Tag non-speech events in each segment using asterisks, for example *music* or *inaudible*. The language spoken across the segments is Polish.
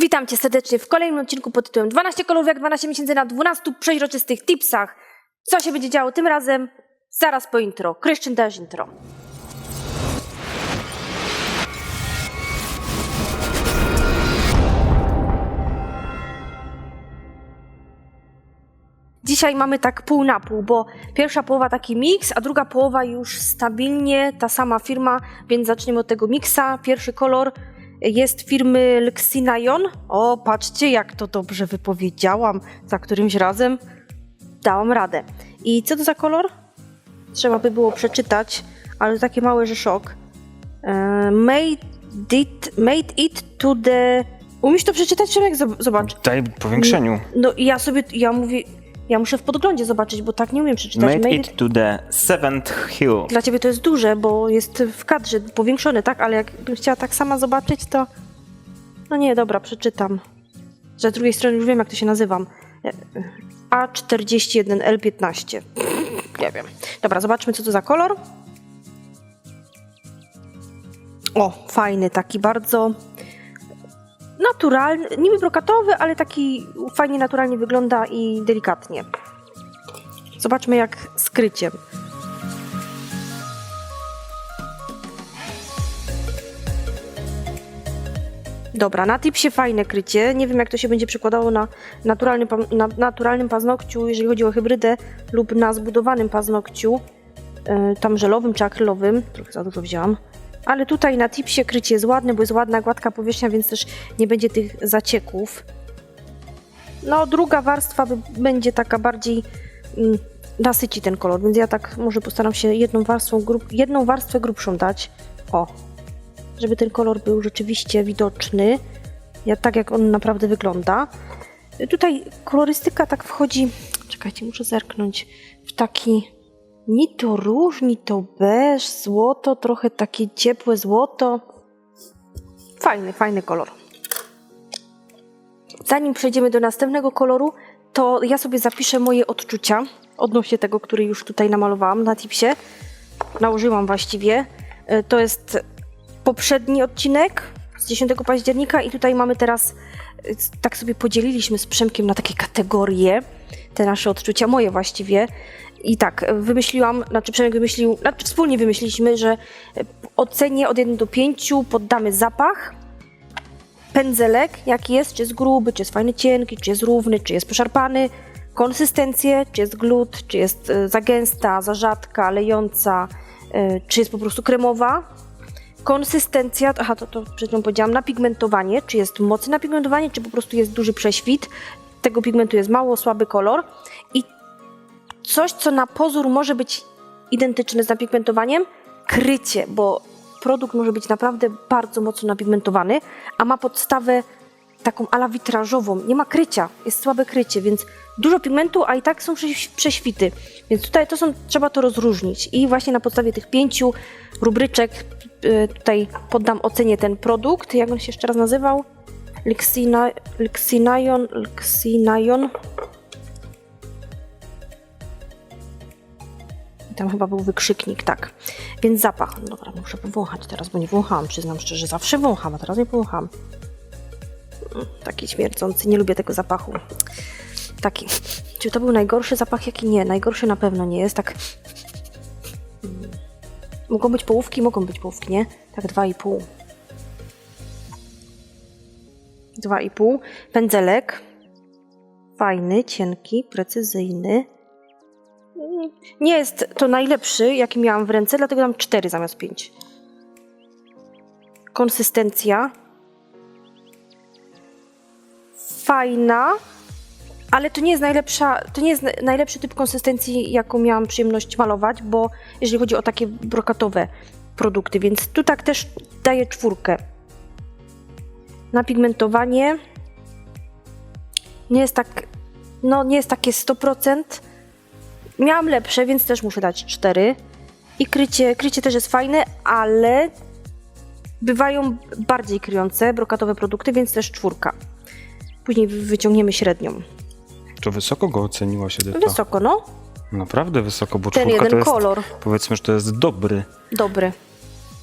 Witam Cię serdecznie w kolejnym odcinku pod tytułem 12 kolorów jak 12 miesięcy na 12 przeźroczystych tipsach. Co się będzie działo tym razem? Zaraz po intro. Christian też intro. Dzisiaj mamy tak pół na pół, bo pierwsza połowa taki miks, a druga połowa już stabilnie ta sama firma, więc zaczniemy od tego miksa. Pierwszy kolor jest firmy Lexinayon. O, patrzcie, jak to dobrze wypowiedziałam za którymś razem. Dałam radę. I co to za kolor? Trzeba by było przeczytać, ale takie małe, że szok. E, made, it, made it to the... Umiesz to przeczytać? Zob- Zobacz. Daj powiększeniu. No i ja sobie, ja mówię, ja muszę w podglądzie zobaczyć, bo tak nie umiem przeczytać. Made it to the seventh hill. Dla ciebie to jest duże, bo jest w kadrze powiększone, tak? Ale jakbym chciała tak sama zobaczyć, to... No nie, dobra, przeczytam. Z drugiej strony już wiem, jak to się nazywam. A41L15. *laughs* Nie wiem. Dobra, zobaczmy, co to za kolor. O, fajny, taki bardzo naturalny, niby brokatowy, ale taki fajnie naturalnie wygląda i delikatnie. Zobaczmy, jak z kryciem. Dobra, na tipsie fajne krycie. Nie wiem, jak to się będzie przekładało na, naturalny, pa- na naturalnym paznokciu, jeżeli chodzi o hybrydę, lub na zbudowanym paznokciu, yy, tam żelowym czy akrylowym. Trochę za dużo wzięłam. Ale tutaj na tipsie krycie jest ładne, bo jest ładna, gładka powierzchnia, więc też nie będzie tych zacieków. No, druga warstwa będzie taka bardziej mm, nasyci ten kolor, więc ja tak może postaram się jedną warstwą, grub, jedną warstwę grubszą dać. O, żeby ten kolor był rzeczywiście widoczny, ja, tak jak on naprawdę wygląda. Tutaj kolorystyka tak wchodzi, czekajcie, muszę zerknąć, w taki ni to róż, ni to beż, złoto, trochę takie ciepłe złoto. Fajny, fajny kolor. Zanim przejdziemy do następnego koloru, to ja sobie zapiszę moje odczucia odnośnie tego, który już tutaj namalowałam na tipsie. Nałożyłam właściwie. E, To jest poprzedni odcinek z 10 października i tutaj mamy teraz, e, tak sobie podzieliliśmy z Przemkiem na takie kategorie, te nasze odczucia, moje właściwie. I tak, wymyśliłam, znaczy Przemek wymyślił, znaczy wspólnie wymyśliliśmy, że e, ocenię od 1 do 5, poddamy zapach, pędzelek, jaki jest, czy jest gruby, czy jest fajny cienki, czy jest równy, czy jest poszarpany, konsystencję, czy jest glut, czy jest e, za gęsta, za rzadka, lejąca, e, czy jest po prostu kremowa. Konsystencja, aha, to, to przed chwilą powiedziałam, napigmentowanie, czy jest mocne napigmentowanie, czy po prostu jest duży prześwit. Tego pigmentu jest mało, słaby kolor. Coś, co na pozór może być identyczne z napigmentowaniem, krycie, bo produkt może być naprawdę bardzo mocno napigmentowany, a ma podstawę taką ala witrażową. Nie ma krycia, jest słabe krycie, więc dużo pigmentu, a i tak są prześ- prześwity. Więc tutaj to są, trzeba to rozróżnić. I właśnie na podstawie tych pięciu rubryczek y, tutaj poddam ocenie ten produkt. Jak on się jeszcze raz nazywał? Lexina, Lexinayon, Lexinayon. Tam chyba był wykrzyknik, tak. Więc zapach. Dobra, muszę powąchać teraz, bo nie wąchałam, przyznam szczerze. Zawsze wącham, a teraz nie powącham. Mm, Taki śmierdzący, nie lubię tego zapachu. Taki. Czy to był najgorszy zapach, jaki nie? Najgorszy na pewno nie jest, tak... Mm. Mogą być połówki? Mogą być połówki, nie? Tak, dwa i pół. Dwa i pół. Pędzelek. Fajny, cienki, precyzyjny. Nie jest to najlepszy, jaki miałam w ręce, dlatego dam 4 zamiast 5. Konsystencja. Fajna, ale to nie jest najlepsza, to nie jest na- najlepszy typ konsystencji, jaką miałam przyjemność malować, bo jeżeli chodzi o takie brokatowe produkty, więc tu tak też daję czwórkę. Napigmentowanie nie jest tak, no nie jest takie 100%. Miałam lepsze, więc też muszę dać 4. I krycie, krycie też jest fajne, ale bywają bardziej kryjące brokatowe produkty, więc też czwórka. Później wy- wyciągniemy średnią. To wysoko go oceniłaś, Edyta. Wysoko, no. Naprawdę wysoko, bo Ten czwórka to jeden jest, kolor. powiedzmy, że to jest dobry. Dobry.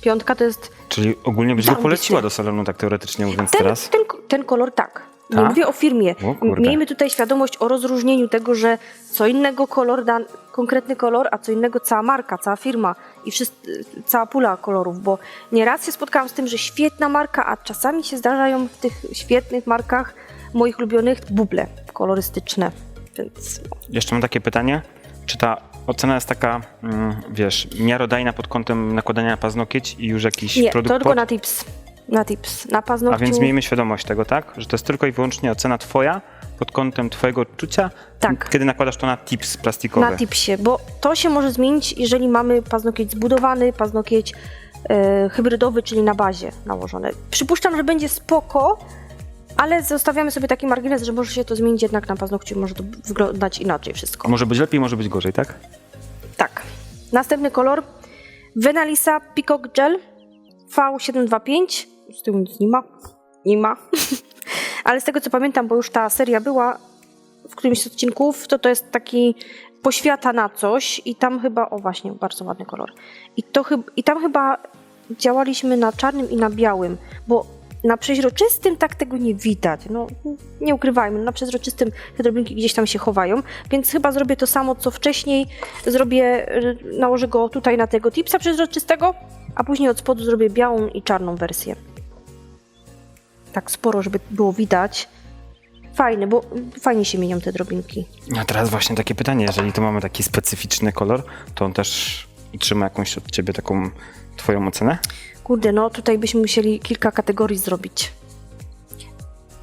Piątka to jest Czyli ogólnie byś go poleciła do salonu, tak teoretycznie mówiąc ten, teraz. ten, ten kolor tak. Nie Tak? mówię o firmie. O. Miejmy tutaj świadomość o rozróżnieniu tego, że co innego kolor, dan, konkretny kolor, a co innego cała marka, cała firma i wszyscy, cała pula kolorów, bo nieraz się spotkałam z tym, że świetna marka, a czasami się zdarzają w tych świetnych markach moich ulubionych buble kolorystyczne. Więc Jeszcze mam takie pytanie. Czy ta ocena jest taka, mm, wiesz, miarodajna pod kątem nakładania na paznokieć i już jakiś nie, to produkt tylko pod? na tips. Na tips. Na paznokciu. A więc miejmy świadomość tego, tak? Że to jest tylko i wyłącznie ocena twoja pod kątem twojego odczucia, Tak. kiedy nakładasz to na tips plastikowy. Na tipsie, bo to się może zmienić, jeżeli mamy paznokieć zbudowany, paznokieć e, hybrydowy, czyli na bazie nałożony. Przypuszczam, że będzie spoko, ale zostawiamy sobie taki margines, że może się to zmienić jednak na paznokciu, może to wyglądać inaczej wszystko. Może być lepiej, może być gorzej, tak? Tak. Następny kolor. Venalisa Peacock Gel V725. Z tyłu nic nie ma. Nie ma. *laughs* Ale z tego co pamiętam, bo już ta seria była w którymś z odcinków, to to jest taki poświata na coś i tam chyba, o właśnie, bardzo ładny kolor. I, to, chyb- I tam chyba działaliśmy na czarnym i na białym, bo na przeźroczystym tak tego nie widać. No, nie ukrywajmy, na przeźroczystym te drobinki gdzieś tam się chowają, więc chyba zrobię to samo co wcześniej. Zrobię, y, nałożę go tutaj na tego tipsa przeźroczystego, a później od spodu zrobię białą i czarną wersję. Tak sporo, żeby było widać. Fajne, bo fajnie się mienią te drobinki. A teraz właśnie takie pytanie, jeżeli tu mamy taki specyficzny kolor, to on też otrzyma jakąś od ciebie taką twoją ocenę? Kurde, no tutaj byśmy musieli kilka kategorii zrobić.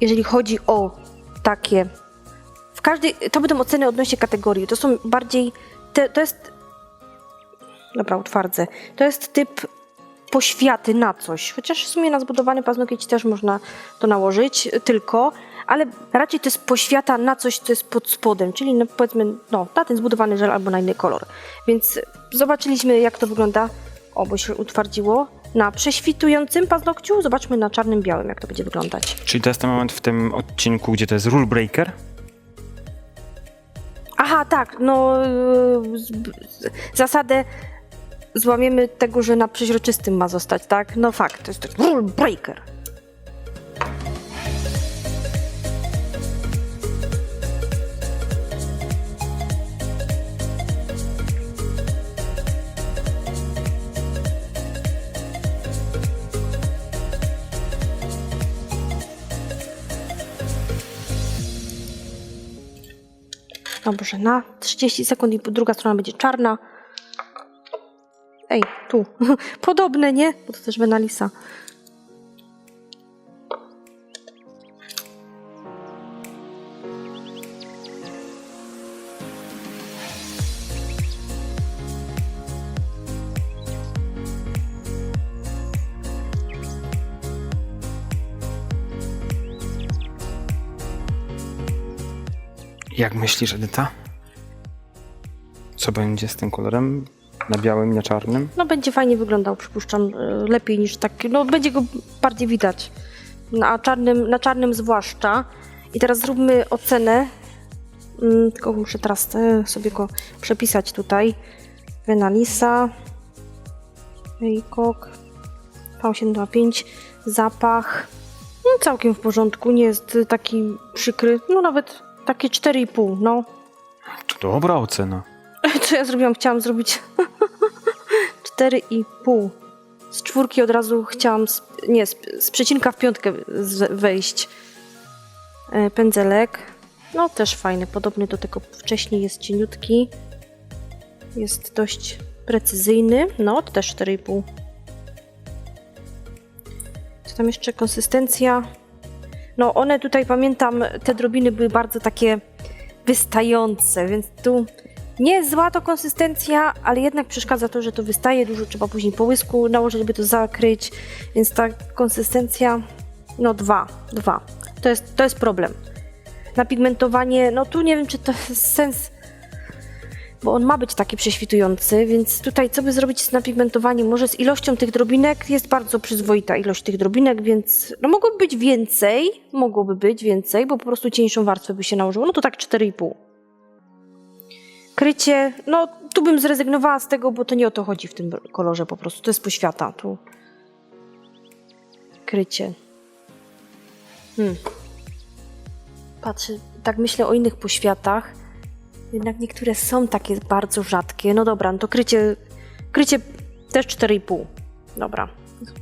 Jeżeli chodzi o takie. W każdej. To będą oceny odnośnie kategorii. To są bardziej. Te, to jest. Dobra, utwardzę. To jest typ poświaty na coś. Chociaż w sumie na zbudowany paznokieć też można to nałożyć, tylko. Ale raczej to jest poświata na coś, co jest pod spodem, czyli no, powiedzmy no, na ten zbudowany żel albo na inny kolor. Więc zobaczyliśmy, jak to wygląda. O, bo się utwardziło. Na prześwitującym paznokciu, zobaczmy na czarnym, białym, jak to będzie wyglądać. Czyli to jest ten moment w tym odcinku, gdzie to jest rule breaker? Aha, tak, no z- zasadę złamiemy tego, że na przeźroczystym ma zostać, tak? No fakt, to jest rule breaker. Dobrze, na 30 sekund i druga strona będzie czarna. Ej, tu. *laughs* Podobne, nie? Bo to też Venalisa. Jak myślisz, Edyta? Co będzie z tym kolorem? Na białym, na czarnym? No będzie fajnie wyglądał, przypuszczam, y, lepiej niż tak, no będzie go bardziej widać. Na czarnym, na czarnym zwłaszcza. I teraz zróbmy ocenę. Mm, Tylko muszę teraz e, sobie go przepisać tutaj. Venalisa. Peacock. V825. Zapach. No, całkiem w porządku, nie jest taki przykry. No nawet takie 4,5, no. To dobra ocena. *laughs* Co ja zrobiłam? Chciałam zrobić *laughs* 4,5. Z czwórki od razu chciałam, z, nie, z, z przecinka w piątkę wejść. E, pędzelek. No też fajny, podobny do tego wcześniej jest cieniutki. Jest dość precyzyjny. No, to też 4,5. Co tam jeszcze? Konsystencja. No, one tutaj pamiętam, te drobiny były bardzo takie wystające, więc tu nie jest zła to konsystencja, ale jednak przeszkadza to, że to wystaje, dużo trzeba później połysku nałożyć, żeby to zakryć, więc ta konsystencja, no dwa, dwa. To jest, to jest problem. Napigmentowanie, no tu nie wiem, czy to jest sens, bo on ma być taki prześwitujący, więc tutaj co by zrobić z napigmentowaniem? Może z ilością tych drobinek jest bardzo przyzwoita ilość tych drobinek, więc no mogłoby być więcej, mogłoby być więcej, bo po prostu cieńszą warstwę by się nałożyło, no to tak 4,5. Krycie, no tu bym zrezygnowała z tego, bo to nie o to chodzi w tym kolorze po prostu. To jest poświata. Tu krycie. Hmm. Patrzę, tak myślę o innych poświatach. Jednak niektóre są takie bardzo rzadkie. No dobra, no to krycie, krycie też 4,5. Dobra,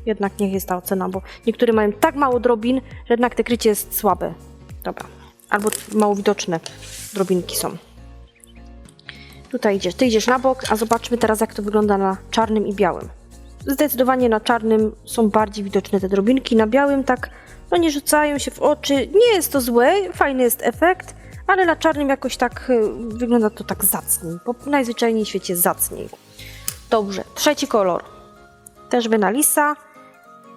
jednak niech jest ta ocena, bo niektóre mają tak mało drobin, że jednak te krycie jest słabe. Dobra, albo mało widoczne drobinki są. Tutaj idziesz, ty idziesz na bok, a zobaczmy teraz jak to wygląda na czarnym i białym. Zdecydowanie na czarnym są bardziej widoczne te drobinki, na białym tak no nie rzucają się w oczy. Nie jest to złe, fajny jest efekt, ale na czarnym jakoś tak y, wygląda to tak zacniej. Bo najzwyczajniej w świecie zacniej. Dobrze, trzeci kolor. Też Venalisa.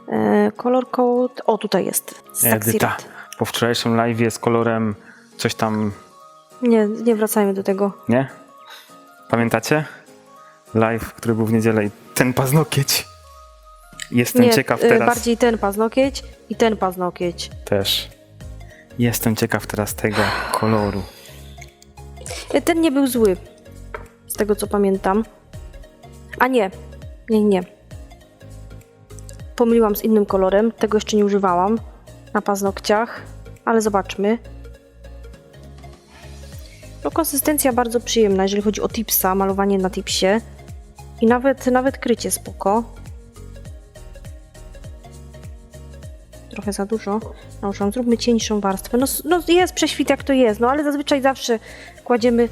E, kolor code. O, tutaj jest. Edyta. Po wczorajszym live z kolorem coś tam, Nie, nie wracajmy do tego. nie? Pamiętacie? Live, który był w niedzielę i ten paznokieć. Jestem nie, ciekaw y, teraz bardziej ten paznokieć i ten paznokieć. też. Jestem ciekaw teraz tego koloru. Y, Ten nie był zły. Z tego co pamiętam. A nie. Nie, nie. Pomyliłam z innym kolorem. Tego jeszcze nie używałam na paznokciach. Ale zobaczmy. No konsystencja bardzo przyjemna, jeżeli chodzi o tipsa, malowanie na tipsie. I nawet, nawet krycie spoko. Trochę za dużo. Nałożyłam, zróbmy cieńszą warstwę. No, no jest prześwit jak to jest, no ale zazwyczaj zawsze kładziemy,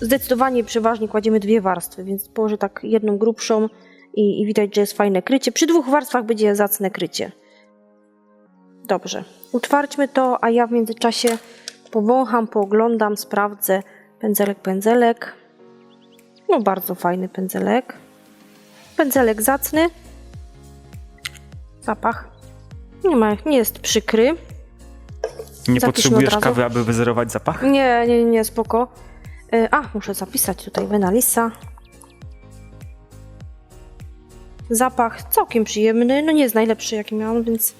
zdecydowanie przeważnie kładziemy dwie warstwy, więc położę tak jedną grubszą i, i widać, że jest fajne krycie. Przy dwóch warstwach będzie zacne krycie. Dobrze, utwarćmy to, a ja w międzyczasie powącham, pooglądam, sprawdzę. Pędzelek, pędzelek. No bardzo fajny pędzelek. Pędzelek zacny. Zapach. Nie ma, nie jest przykry. Nie Zapiszmy potrzebujesz kawy, aby wyzerować zapach? Nie, nie, nie, spoko. E, A, muszę zapisać tutaj Venalisa. Zapach całkiem przyjemny, no nie jest najlepszy jaki miałam, więc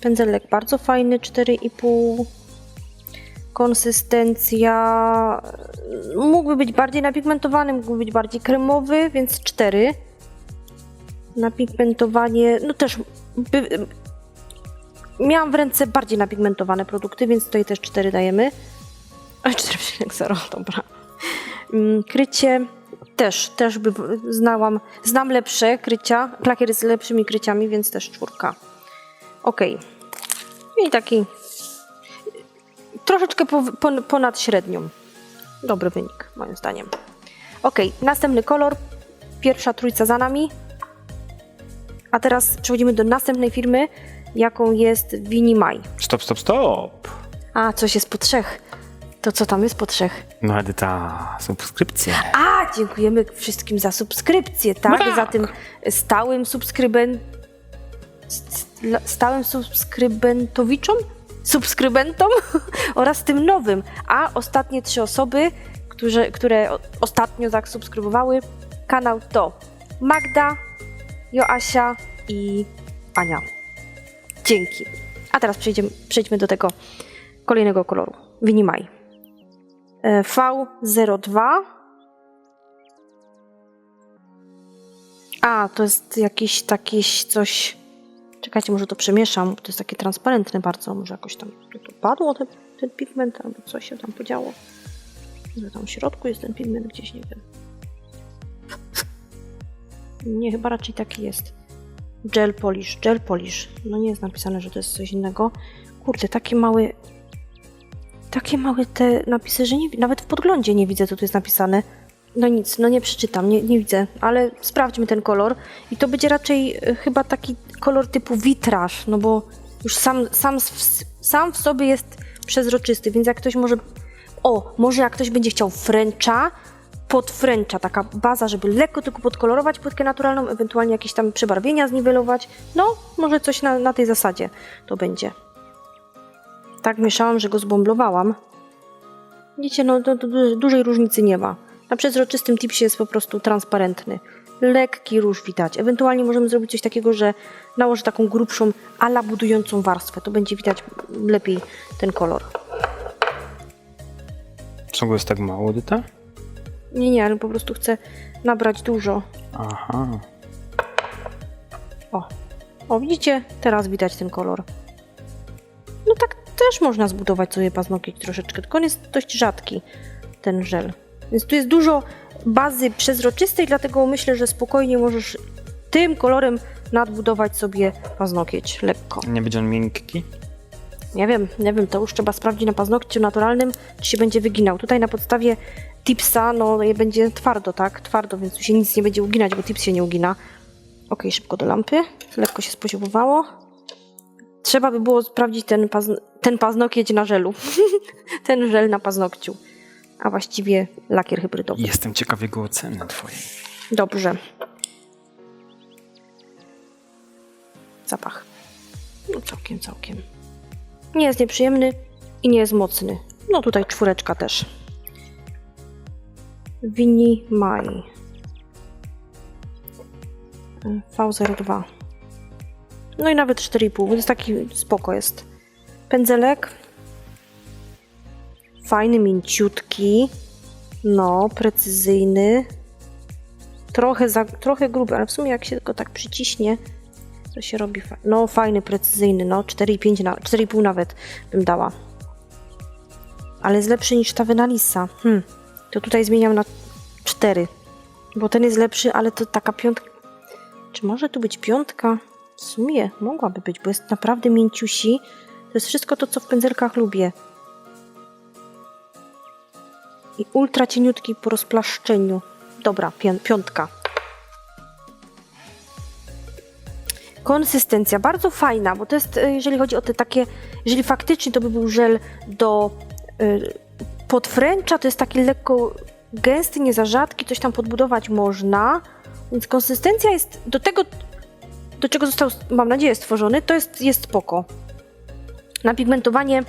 pędzelek bardzo fajny, 4,5. Konsystencja mógłby być bardziej napigmentowany, mógłby być bardziej kremowy, więc 4. Napigmentowanie, no też by, miałam w ręce bardziej napigmentowane produkty, więc tutaj też 4 dajemy. A 4,0, *laughs* dobra. Mm, Krycie też, też by znałam, znam lepsze krycia, klakier z lepszymi kryciami, więc też czwórka. Ok. I taki troszeczkę po, pon- ponad średnią. Dobry wynik, moim zdaniem. Ok, następny kolor. Pierwsza trójca za nami. A teraz przechodzimy do następnej firmy, jaką jest Winimaj. Stop, stop, stop. A, coś jest po trzech. To co tam jest po trzech? No Edyta, subskrypcje. A, dziękujemy wszystkim za subskrypcję, tak? tak. Za tym stałym subskryben... st- stałym subskrybentowiczom? Subskrybentom *laughs* oraz tym nowym. A ostatnie trzy osoby, które o- ostatnio zasubskrybowały kanał to Magda, Joasia i Ania. Dzięki. A teraz przejdziemy, przejdźmy do tego kolejnego koloru. Winimaj. E, V02. A, to jest jakiś taki coś. Czekajcie, może to przemieszam. To jest takie transparentne bardzo. Może jakoś tam to padło ten, ten pigment, albo coś się tam podziało. Może tam w środku jest ten pigment gdzieś, nie wiem. Nie, chyba raczej taki jest. Gel polish, gel polish. No nie jest napisane, że to jest coś innego. Kurde, takie małe. Takie małe te napisy, że nie, nawet w podglądzie nie widzę, co tu jest napisane. No nic, no nie przeczytam, nie, nie widzę, ale sprawdźmy ten kolor. I to będzie raczej e, chyba taki kolor typu witraż, no bo już sam, sam, w- sam w sobie jest przezroczysty, więc jak ktoś może. O, może jak ktoś będzie chciał fręcza, pod fręcza, taka baza, żeby lekko tylko podkolorować płytkę naturalną, ewentualnie jakieś tam przebarwienia zniwelować. No, może coś na, na tej zasadzie to będzie. Tak mieszałam, że go zbomblowałam. Widzicie, no to, to du- dużej różnicy nie ma. Na przezroczystym tipsie jest po prostu transparentny. Lekki róż widać. Ewentualnie możemy zrobić coś takiego, że nałożę taką grubszą, ala budującą warstwę. To będzie widać lepiej ten kolor. Czego jest tak mało, Edyta? Nie, nie, ale po prostu chcę nabrać dużo. Aha. O, o widzicie? Teraz widać ten kolor. No tak też można zbudować sobie paznokieć troszeczkę, tylko on jest dość rzadki, ten żel. Więc tu jest dużo bazy przezroczystej, dlatego myślę, że spokojnie możesz tym kolorem nadbudować sobie paznokieć lekko. Nie będzie on miękki? Nie wiem, nie wiem, to już trzeba sprawdzić na paznokciu naturalnym, czy się będzie wyginał. Tutaj na podstawie tipsa, no je będzie twardo, tak? Twardo, więc tu się nic nie będzie uginać, bo tips się nie ugina. Ok, szybko do lampy. Lekko się spoziomowało. Trzeba by było sprawdzić ten, pazn ten paznokieć na żelu. *laughs* ten żel na paznokciu. A właściwie lakier hybrydowy. Jestem ciekaw jego oceny twojej. Dobrze. Zapach. No całkiem, całkiem. Nie jest nieprzyjemny i nie jest mocny. No tutaj czwóreczka też. Wini Mai. V02. No i nawet 4,5, więc taki spoko jest. Pędzelek. Fajny, mięciutki. No, precyzyjny trochę, za, trochę gruby, ale w sumie jak się go tak przyciśnie, to się robi. Fa- no, fajny, precyzyjny, no 4,5 na, 4,5 nawet bym dała. Ale jest lepszy niż ta Venalisa. Hmm. To tutaj zmieniam na 4. Bo ten jest lepszy, ale to taka piątka. Czy może tu być piątka? W sumie mogłaby być, bo jest naprawdę mięciusi. To jest wszystko to, co w pędzelkach lubię. I ultra cieniutki po rozplaszczeniu. Dobra, piątka. Konsystencja bardzo fajna, bo to jest, e, jeżeli chodzi o te takie, jeżeli faktycznie to by był żel do y, podfręcza, to jest taki lekko gęsty, nie za rzadki, coś tam podbudować można. Więc konsystencja jest do tego, do czego został, mam nadzieję, stworzony, to jest, jest spoko. Na pigmentowanie,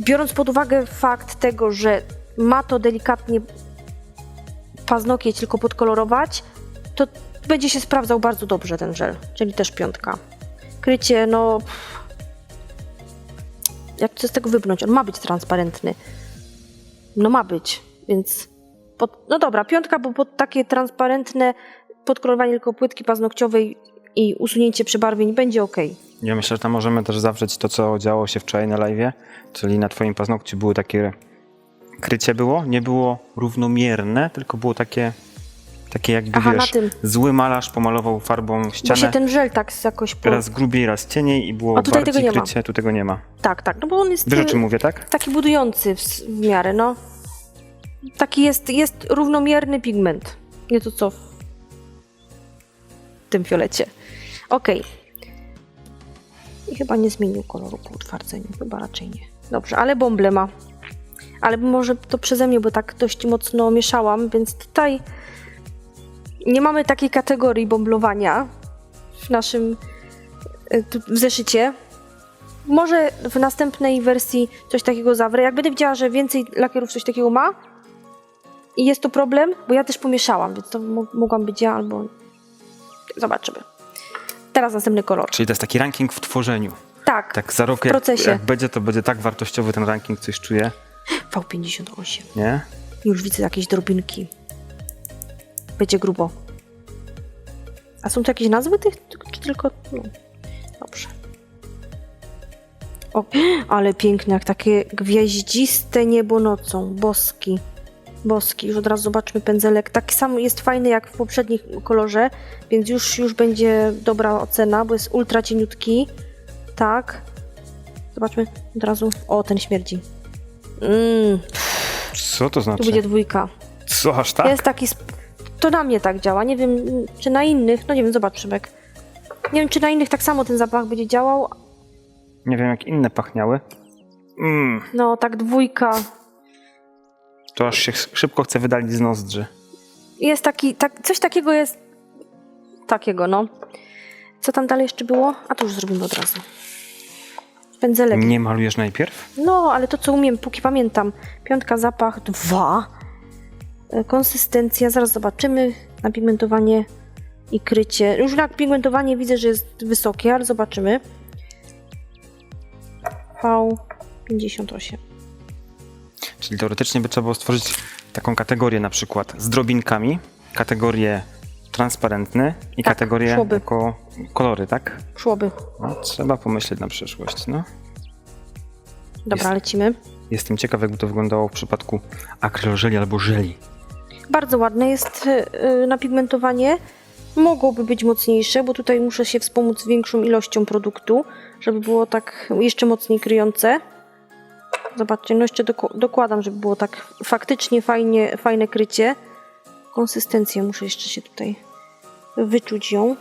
biorąc pod uwagę fakt tego, że ma to delikatnie paznokieć tylko podkolorować, to będzie się sprawdzał bardzo dobrze ten żel, czyli też piątka. Krycie, no... Jak chcę z tego wybrnąć? On ma być transparentny. No ma być, więc... Pod, no dobra, piątka, bo pod takie transparentne podkolorowanie tylko płytki paznokciowej i usunięcie przebarwień będzie ok. Ja myślę, że tam możemy też zawrzeć to, co działo się wczoraj na live, czyli na twoim paznokciu były takie krycie było, nie było równomierne, tylko było takie takie jakby, Aha, na wiesz, tym. zły malarz pomalował farbą Bo się ścianę, ten żel tak jakoś... Po... raz grubiej, raz cieniej i było A tutaj bardziej tego nie ma. krycie, tu tego nie ma. Tak, tak, no bo on jest... Wiesz o y, czym mówię, tak? taki budujący w, w miarę, no. Taki jest, jest równomierny pigment. Nie to co w tym fiolecie. Ok. I chyba nie zmienił koloru po utwardzeniu. Chyba raczej nie. Dobrze, ale bąble ma. Ale może to przeze mnie, bo tak dość mocno mieszałam, więc tutaj nie mamy takiej kategorii bomblowania w naszym tu- w zeszycie. Może w następnej wersji coś takiego zawrę. Jak będę widziała, że więcej lakierów coś takiego ma i jest to problem, bo ja też pomieszałam, więc to mo- mogłam być ja albo... Zobaczymy. Teraz następny kolor. Czyli to jest taki ranking w tworzeniu. Tak, Tak za rok, jak, procesie. jak będzie, to będzie tak wartościowy ten ranking, coś czuję, V58. nie? Już widzę jakieś drobinki. Będzie grubo. A są tu jakieś nazwy tych? Czy tylko... No. Dobrze. O, *gasps* ale piękne, jak takie gwieździste niebo nocą. Boski. Boski. Już od razu zobaczmy pędzelek. Taki sam jest fajny jak w poprzednim kolorze, więc już, już będzie dobra ocena, bo jest ultra cieniutki. Tak. Zobaczmy od razu. O, ten śmierdzi. Mmm, Co to znaczy? tu będzie dwójka. Co, aż tak? Jest taki. To na mnie tak działa. Nie wiem, czy na innych. No nie wiem, zobacz, Szymek. Nie wiem, czy na innych tak samo ten zapach będzie działał. Nie wiem, jak inne pachniały. Mm, No, tak dwójka. to aż się szybko chce wydalić z nozdrzy. Jest taki. Tak, coś takiego jest. Takiego, no. Co tam dalej jeszcze było? A to już zrobimy od razu. Nie malujesz najpierw? No, ale to co umiem, póki pamiętam. Piątka, zapach, dwa. E, Konsystencja, zaraz zobaczymy. Napigmentowanie i krycie. Już na pigmentowanie widzę, że jest wysokie, ale zobaczymy. V58. Czyli teoretycznie by trzeba było stworzyć taką kategorię na przykład z drobinkami, kategorię transparentny i Tak, kategorię szłoby. jako kolory, tak? Szłoby. No, trzeba pomyśleć na przyszłość, no. Dobra, Jest- lecimy. Jestem ciekaw, jakby to wyglądało w przypadku akrylożeli albo żeli. Bardzo ładne jest yy, napigmentowanie. Mogłoby być mocniejsze, bo tutaj muszę się wspomóc większą ilością produktu, żeby było tak jeszcze mocniej kryjące. Zobaczcie, no jeszcze dokładam, żeby było tak faktycznie fajnie, fajne krycie. Konsystencję muszę jeszcze się tutaj wyczuć ją.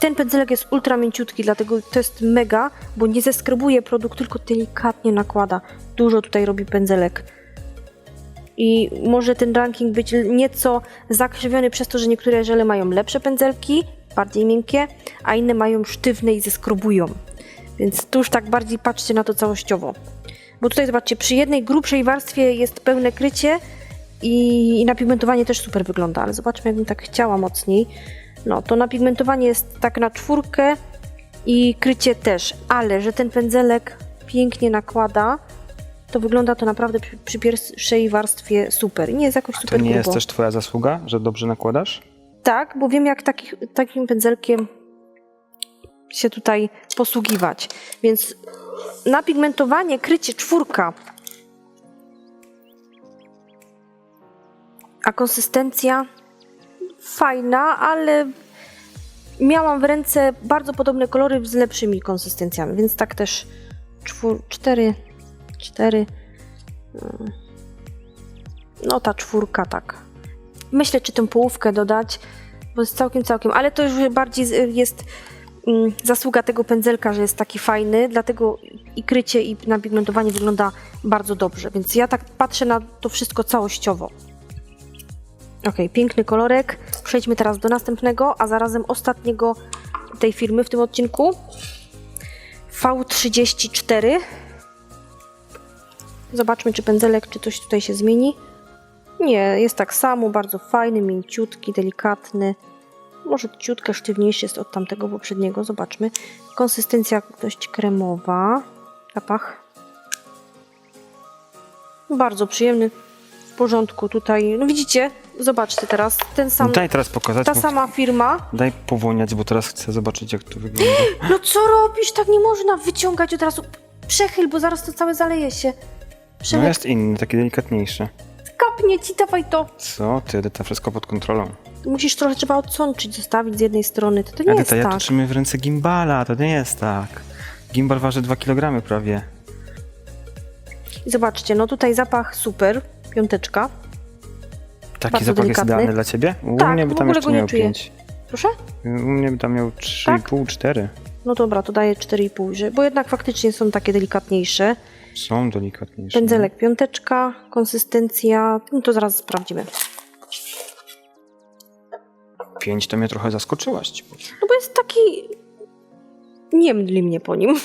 Ten pędzelek jest ultra mięciutki, dlatego to jest mega, bo nie zeskrobuje produkt, tylko delikatnie nakłada. Dużo tutaj robi pędzelek. I może ten ranking być nieco zakrzywiony przez to, że niektóre żele mają lepsze pędzelki, bardziej miękkie, a inne mają sztywne i zeskrobują. Więc tu już tak bardziej patrzcie na to całościowo. Bo tutaj zobaczcie, przy jednej grubszej warstwie jest pełne krycie i, i napigmentowanie też super wygląda, ale zobaczmy, jakbym tak chciała mocniej. No, to napigmentowanie jest tak na czwórkę i krycie też, ale że ten pędzelek pięknie nakłada, to wygląda to naprawdę przy, przy pierwszej warstwie super. Nie jest jakoś To super nie grubo. jest też twoja zasługa, że dobrze nakładasz? Tak, bo wiem jak taki, takim pędzelkiem się tutaj posługiwać. Więc napigmentowanie, krycie czwórka. A konsystencja fajna, ale miałam w ręce bardzo podobne kolory z lepszymi konsystencjami, więc tak też czwór, cztery, cztery. mm. No ta czwórka tak. Myślę, czy tę połówkę dodać, bo jest całkiem, całkiem, ale to już bardziej jest mm, zasługa tego pędzelka, że jest taki fajny, dlatego i krycie i napigmentowanie wygląda bardzo dobrze, więc ja tak patrzę na to wszystko całościowo. Ok, piękny kolorek. Przejdźmy teraz do następnego, a zarazem ostatniego tej firmy w tym odcinku. V34. Zobaczmy, czy pędzelek, czy coś tutaj się zmieni. Nie, jest tak samo, bardzo fajny, mięciutki, delikatny. Może ciutkę sztywniejszy jest od tamtego poprzedniego, zobaczmy. Konsystencja dość kremowa. Zapach. Bardzo przyjemny, w porządku tutaj. No widzicie, zobaczcie teraz, ten sam, Daj teraz pokazać, ta bo sama firma. daj powoniać, bo teraz chcę zobaczyć, jak to wygląda. *gasps* No co robisz? Tak nie można wyciągać od razu. Przechyl, bo zaraz to całe zaleje się. No Przemek, jest inny, taki delikatniejszy. kapnie ci, dawaj to. Co ty, Edyta, wszystko pod kontrolą. Musisz trochę trzeba odsączyć, zostawić z jednej strony. To, to nie Edyta, jest ja tak. tu trzymam w ręce gimbala, to nie jest tak. Gimbal waży 2 kg prawie. I zobaczcie, no tutaj zapach super, piąteczka. Taki Bardzo zapach delikatny. jest idealny dla ciebie? U Tak, mnie by w tam ogóle jeszcze go nie miał czuję. 5. Proszę? U mnie by tam miał Tak? 3,5, 4. No dobra, to daję 4,5, że- bo jednak faktycznie są takie delikatniejsze. Są delikatniejsze. Pędzelek piąteczka, konsystencja, no to zaraz sprawdzimy. 5 to mnie trochę zaskoczyłaś. No bo jest taki... Nie mdli mnie po nim. *laughs*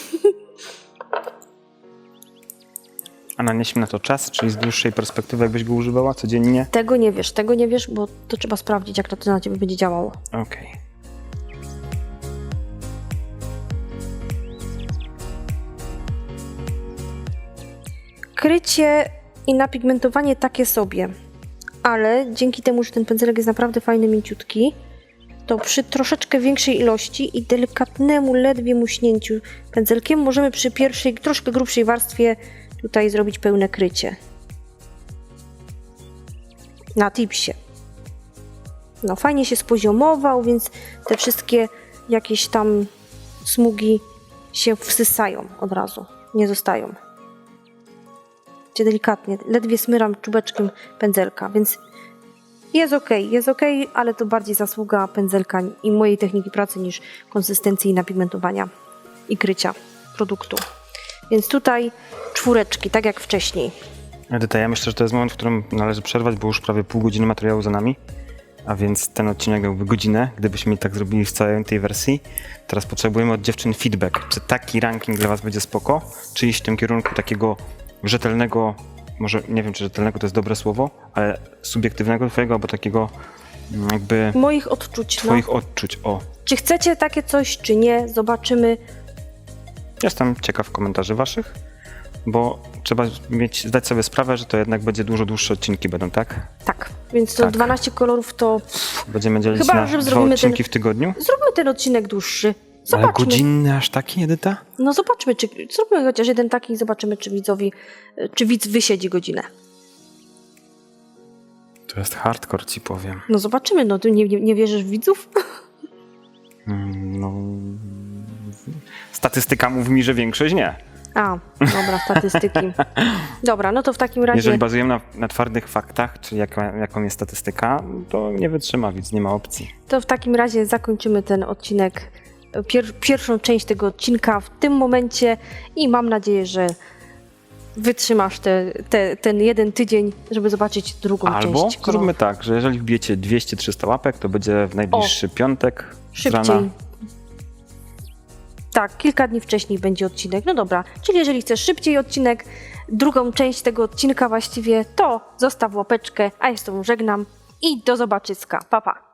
A nanieśmy na to czas, czyli z dłuższej perspektywy, jakbyś go używała codziennie? Tego nie wiesz, tego nie wiesz, bo to trzeba sprawdzić, jak to na ciebie będzie działało. Okej. Krycie i napigmentowanie takie sobie, ale dzięki temu, że ten pędzelek jest naprawdę fajny, mięciutki, to przy troszeczkę większej ilości i delikatnemu, ledwie muśnięciu pędzelkiem możemy przy pierwszej, troszkę grubszej warstwie tutaj zrobić pełne krycie. Na tipsie. No fajnie się spoziomował, więc te wszystkie jakieś tam smugi się wsysają od razu, nie zostają cię delikatnie, ledwie smyram czubeczkiem pędzelka, więc jest ok, jest ok, ale to bardziej zasługa pędzelka i mojej techniki pracy niż konsystencji i napigmentowania i krycia produktu. Więc tutaj czwóreczki, tak jak wcześniej. Edyta, ja myślę, że to jest moment, w którym należy przerwać, bo już prawie pół godziny materiału za nami. A więc ten odcinek miałby godzinę, gdybyśmy tak zrobili w całej tej wersji. Teraz potrzebujemy od dziewczyn feedback. Czy taki ranking dla Was będzie spoko? Czy iść w tym kierunku takiego rzetelnego, może nie wiem, czy rzetelnego to jest dobre słowo, ale subiektywnego Twojego, albo takiego mm, jakby Moich odczuć, no. Twoich odczuć. O, Czy chcecie takie coś, czy nie, zobaczymy. Jestem ciekaw komentarzy Waszych, bo trzeba mieć, zdać sobie sprawę, że to jednak będzie dużo dłuższe odcinki będą, tak? Tak, więc to Tak. 12 kolorów to Będziemy dzielić Chyba, na że dwa zrobimy odcinki ten- w tygodniu. zróbmy ten odcinek dłuższy. Ale Zobaczmy. godzinny aż taki, Edyta? No zobaczmy, czy zróbmy chociaż jeden taki i zobaczymy, czy widzowi, czy widz wysiedzi godzinę. To jest hardcore, ci powiem. No zobaczymy, no ty nie, nie, nie wierzysz w widzów? *laughs* Statystyka mówi mi, że większość nie. A, dobra, statystyki. *laughs* Dobra, no to w takim razie... Jeżeli bazujemy na, na twardych faktach, czyli jaka, jaką jest statystyka, to nie wytrzyma, więc nie ma opcji. To w takim razie zakończymy ten odcinek, pier, pierwszą część tego odcinka w tym momencie i mam nadzieję, że wytrzymasz te, te, ten jeden tydzień, żeby zobaczyć drugą Albo część. koloru. zróbmy tak, że jeżeli wbijecie 200-300 łapek, to będzie w najbliższy piątek z Szybciej. rana. Tak, kilka dni wcześniej będzie odcinek. No dobra, czyli jeżeli chcesz szybciej odcinek, drugą część tego odcinka właściwie, to zostaw łapeczkę, a ja z tobą żegnam i do zobaczyska. Pa, pa.